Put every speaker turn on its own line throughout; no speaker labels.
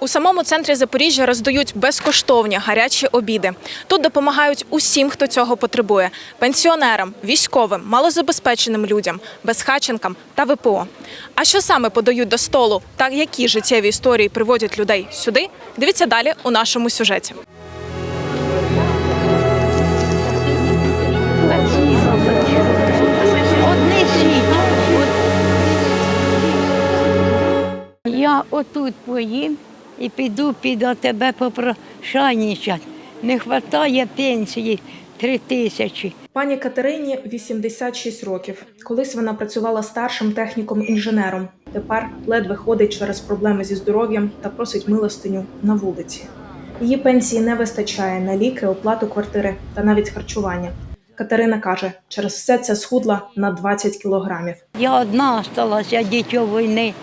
У самому центрі Запоріжжя роздають безкоштовні гарячі обіди. Тут допомагають усім, хто цього потребує: пенсіонерам, військовим, малозабезпеченим людям, безхаченкам та ВПО. А що саме подають до столу та які життєві історії приводять людей сюди? Дивіться далі у нашому сюжеті.
Я отут поїм і піду під тебе попрошайничать. Не вистачає пенсії три тисячі.
Пані Катерині 86 років. Колись вона працювала старшим техніком-інженером. Тепер ледве ходить через проблеми зі здоров'ям та просить милостиню на вулиці. Її пенсії не вистачає на ліки, оплату квартири та навіть харчування. Катерина каже, через все це схудла на 20 кілограмів.
Я одна залишилася дітьо війни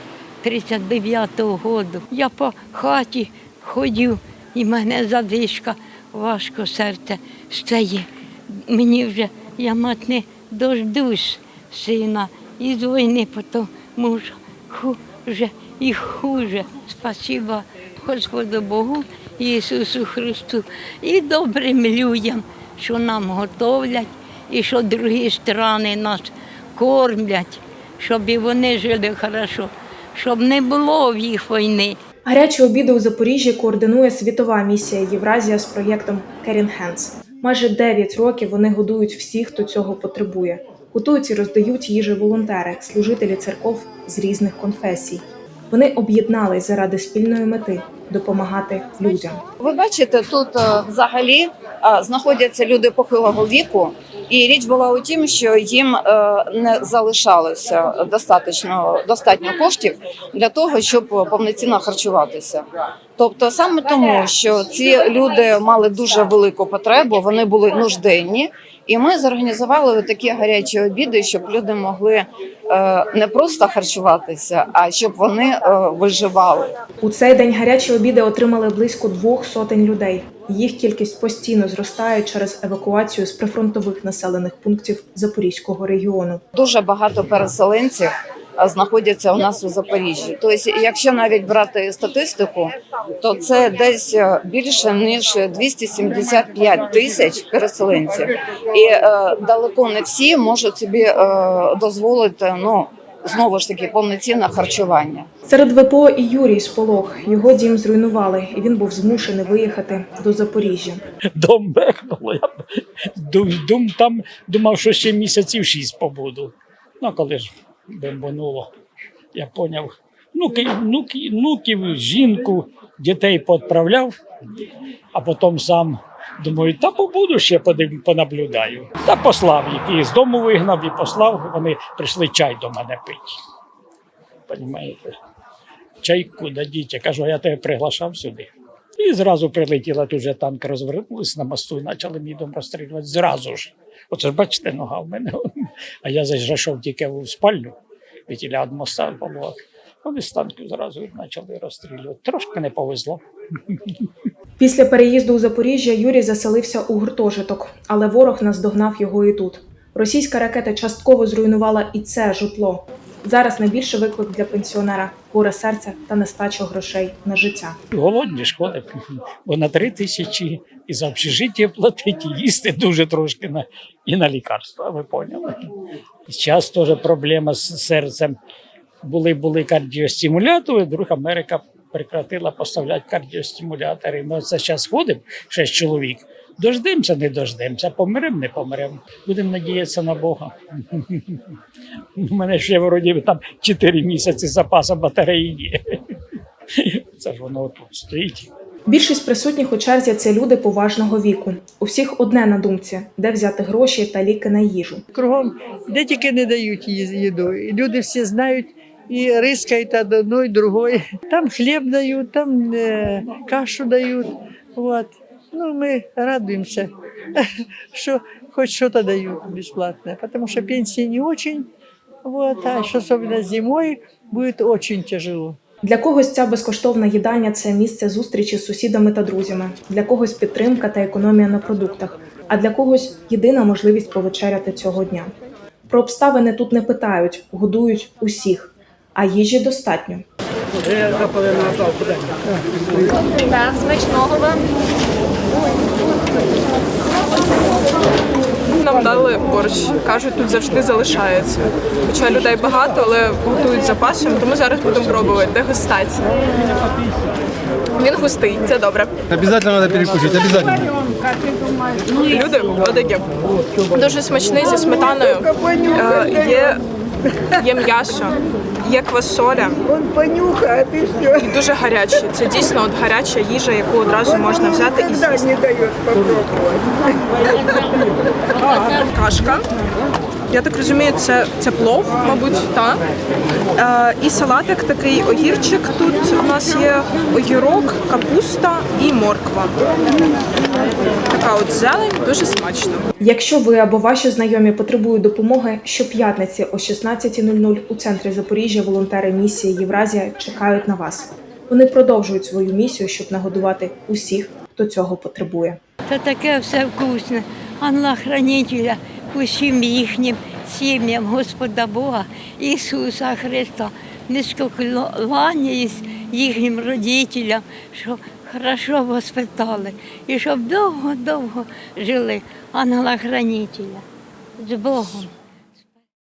39-го року. Я по хаті ходю, і мене задишка, важко серце стає. Мені вже я мать не дождусь сина із війни, тому що хуже і хуже. Спасіба Господу Богу Ісусу Христу і добрим людям, що нам готовлять, і що другі страни нас кормлять, щоб і вони жили хорошо, щоб не було в їх війни.
Гарячі обіди у Запоріжжі координує світова місія Євразія з проєктом Caring Hands. Майже 9 років вони годують всіх, хто цього потребує. Готують і роздають їжі волонтери, служителі церков з різних конфесій. Вони об'єднались заради спільної мети допомагати людям.
Ви бачите, тут е, взагалі е, знаходяться люди похилого віку, і річ була у тім, що їм е, не залишалося достатньо, достатньо коштів для того, щоб повноцінно харчуватися. Тобто, саме тому, що ці люди мали дуже велику потребу, вони були нужденні, і ми зорганізували такі гарячі обіди, щоб люди могли е, не просто харчуватися, а щоб вони е, виживали.
У цей день гарячі обіди отримали близько двох сотень людей. Їх кількість постійно зростає через евакуацію з прифронтових населених пунктів Запорізького регіону.
дуже багато переселенців знаходяться у нас у Запоріжжі. Тобто, якщо навіть брати статистику, то це десь е, більше ніж 275 тисяч переселенців, і е, далеко не всі можуть собі е, дозволити ну знову ж таки повноцінне харчування.
Серед ВПО і Юрій Сполох. Його дім зруйнували, і він був змушений виїхати до Запоріжжя.
Дом бехнуло. Я дум, дум, там думав, що ще місяців шість побуду. Ну, коли ж бомбануло, я поняв. Внуки, внуки, внуків, жінку, дітей поотправляв, а потім сам думаю, та побуду ще понаблюдаю. Та послав їх. І з дому вигнав і послав. Вони прийшли чай до мене пити. Понімаєте? Чайку дадіть. Я кажу, я тебе приглашав сюди. І зразу прилетіла тут же танк розвернулись на мосту і почали мій дом розстрілювати. Зразу ж. Оце ж бачите, нога в мене. А я зайшов тільки в спальню, від моста було. Вони з танків зразу почали розстрілювати. Трошки не повезло.
Після переїзду у Запоріжжя Юрій заселився у гуртожиток, але ворог наздогнав його і тут. Російська ракета частково зруйнувала і це житло. Зараз найбільший виклик для пенсіонера горе серця та нестача грошей на життя.
Голодні ходять, бо на три тисячі і за общежиття платить, і їсти дуже трошки на, і на лікарства, ви поняли. Зараз теж проблема з серцем. Були, були кардіостимулятори, вдруг Америка прекратила поставляти кардіостимулятори. Ми це зараз ходимо, шість чоловік. Дождемося, не дождемося, помремо, не помремо. Будемо надіятися на Бога. У мене ще вроді там 4 місяці запасу батареї є. Це ж воно тут стоїть.
Більшість присутніх у черзі це люди поважного віку. У всіх одне на думці, де взяти гроші та ліки на їжу.
Кругом, де тільки не дають їду. Люди всі знають і рискають від одної, другої. Там хліб дають, там е, кашу дають. От. Ну, ми радуємося, що хоч щось дають безплатне, тому що пенсії не дуже. Вот, а що особливо зимою буде дуже тяжело.
Для когось ця безкоштовна їдальня це місце зустрічі з сусідами та друзями, для когось підтримка та економія на продуктах, а для когось єдина можливість повечеряти цього дня. Про обставини тут не питають, годують усіх, а їжі достатньо.
Смачного вам.
Нам дали борщ. Кажуть, тут завжди залишається. Хоча людей багато, але готують запасом, тому зараз будемо пробувати. Дегустація. Він густий, це добре.
Обязательно надо перекусить, обязательно.
Люди отакі. Дуже смачний зі сметаною. Е, є, є м'ясо, є квасоля. І дуже гарячий. Це дійсно от гаряча їжа, яку одразу можна взяти і з'їсти. Кашка. Я так розумію, це, це плов, мабуть, так. Е, і салатик такий огірчик. Тут у нас є огірок, капуста і морква. Така от зелень, дуже смачно.
Якщо ви або ваші знайомі потребують допомоги, щоп'ятниці о 16.00 у центрі Запоріжжя волонтери місії Євразія чекають на вас. Вони продовжують свою місію, щоб нагодувати усіх, хто цього потребує.
Та таке все вкусне. Анла хранителя усім їхнім сім'ям Господа Бога Ісуса Христа. Низько кланяюсь їхнім родителям, щоб хорошо воспитали. І щоб довго-довго жили. Ангела хранітеля З Богом.